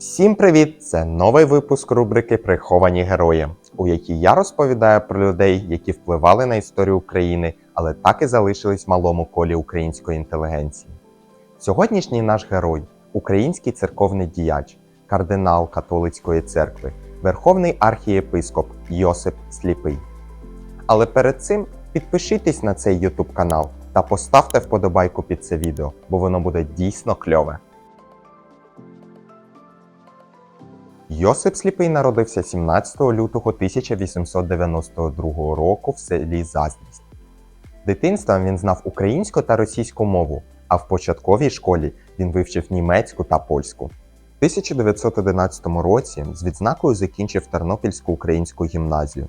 Всім привіт! Це новий випуск рубрики Приховані герої, у якій я розповідаю про людей, які впливали на історію України, але так і залишились в малому колі української інтелігенції. Сьогоднішній наш герой український церковний діяч, кардинал католицької церкви, верховний архієпископ Йосип Сліпий. Але перед цим підпишітесь на цей YouTube канал та поставте вподобайку під це відео, бо воно буде дійсно кльове. Йосип Сліпий народився 17 лютого 1892 року в селі Заздрість. Дитинством він знав українську та російську мову, а в початковій школі він вивчив німецьку та польську. В 1911 році з відзнакою закінчив Тернопільську українську гімназію.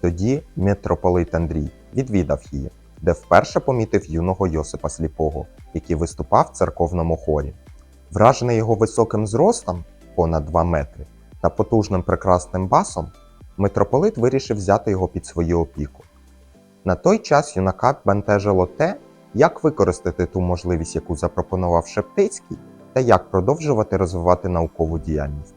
Тоді митрополит Андрій відвідав її, де вперше помітив юного Йосипа Сліпого, який виступав в церковному хорі. Вражений його високим зростом понад 2 метри та потужним прекрасним басом, митрополит вирішив взяти його під свою опіку. На той час юнака бентежило те, як використати ту можливість, яку запропонував Шептицький, та як продовжувати розвивати наукову діяльність.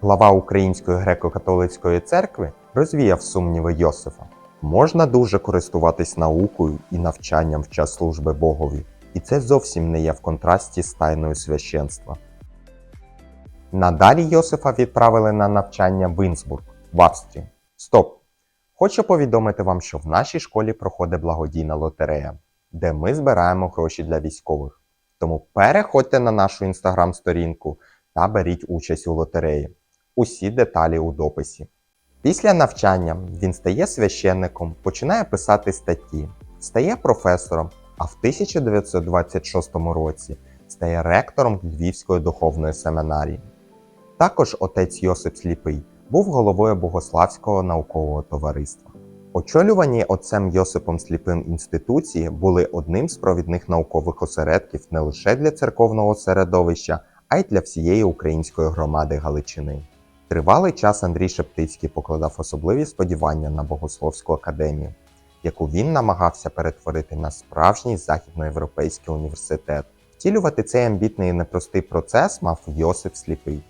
Глава Української греко-католицької церкви розвіяв сумніви Йосифа. Можна дуже користуватись наукою і навчанням в час служби Богові, і це зовсім не є в контрасті з тайною священства. Надалі Йосифа відправили на навчання в Інсбург, в Австрії. Стоп! Хочу повідомити вам, що в нашій школі проходить благодійна лотерея, де ми збираємо гроші для військових. Тому переходьте на нашу інстаграм-сторінку та беріть участь у лотереї. Усі деталі у дописі. Після навчання він стає священником, починає писати статті, стає професором, а в 1926 році стає ректором Львівської духовної семінарії. Також отець Йосип Сліпий був головою Богославського наукового товариства. Очолювані отцем Йосипом Сліпим інституції були одним з провідних наукових осередків не лише для церковного середовища, а й для всієї української громади Галичини. Тривалий час Андрій Шептицький покладав особливі сподівання на Богословську академію, яку він намагався перетворити на справжній західноєвропейський університет. Втілювати цей амбітний і непростий процес мав Йосип Сліпий.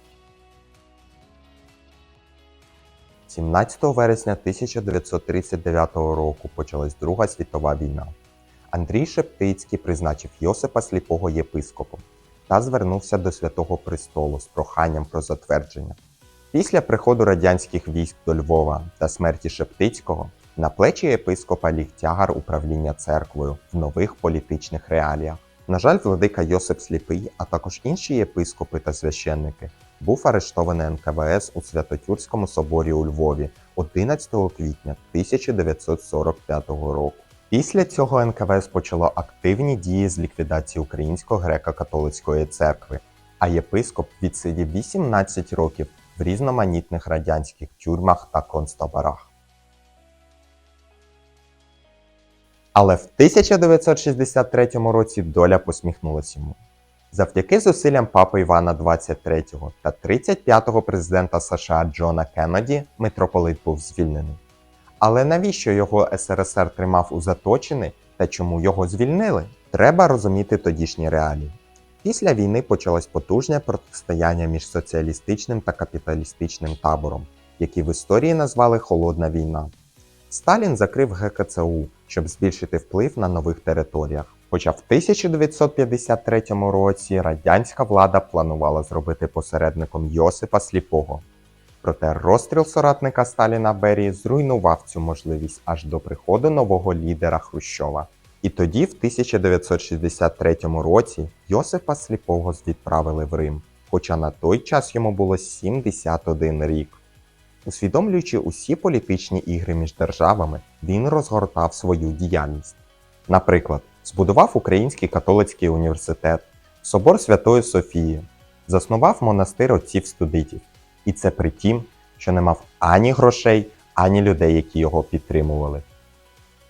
17 вересня 1939 року почалась Друга світова війна. Андрій Шептицький призначив Йосипа Сліпого єпископом та звернувся до Святого Престолу з проханням про затвердження. Після приходу радянських військ до Львова та смерті Шептицького на плечі єпископа ліг тягар управління церквою в нових політичних реаліях. На жаль, владика Йосип Сліпий, а також інші єпископи та священники був арештований НКВС у Святотюрському соборі у Львові 11 квітня 1945 року. Після цього НКВС почало активні дії з ліквідації Української греко-католицької церкви, а єпископ відсидів 18 років в різноманітних радянських тюрмах та концтаборах. Але в 1963 році доля посміхнулася йому. Завдяки зусиллям папи Івана 23 та 35-го президента США Джона Кеннеді митрополит був звільнений. Але навіщо його СРСР тримав у заточини та чому його звільнили? Треба розуміти тодішні реалії. Після війни почалось потужне протистояння між соціалістичним та капіталістичним табором, які в історії назвали Холодна війна. Сталін закрив ГКЦУ, щоб збільшити вплив на нових територіях. Хоча в 1953 році радянська влада планувала зробити посередником Йосипа Сліпого. Проте розстріл соратника Сталіна Берії зруйнував цю можливість аж до приходу нового лідера Хрущова. І тоді, в 1963 році, Йосипа Сліпого відправили в Рим, хоча на той час йому було 71 рік. Усвідомлюючи усі політичні ігри між державами, він розгортав свою діяльність. Наприклад, збудував Український католицький університет, собор Святої Софії, заснував монастир отців студитів. І це при тім, що не мав ані грошей, ані людей, які його підтримували.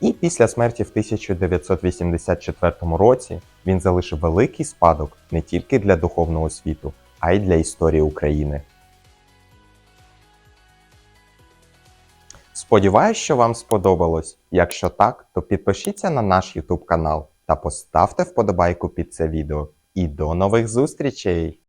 І після смерті в 1984 році він залишив великий спадок не тільки для духовного світу, а й для історії України. Сподіваюсь, що вам сподобалось. Якщо так, то підпишіться на наш YouTube канал та поставте вподобайку під це відео. І до нових зустрічей!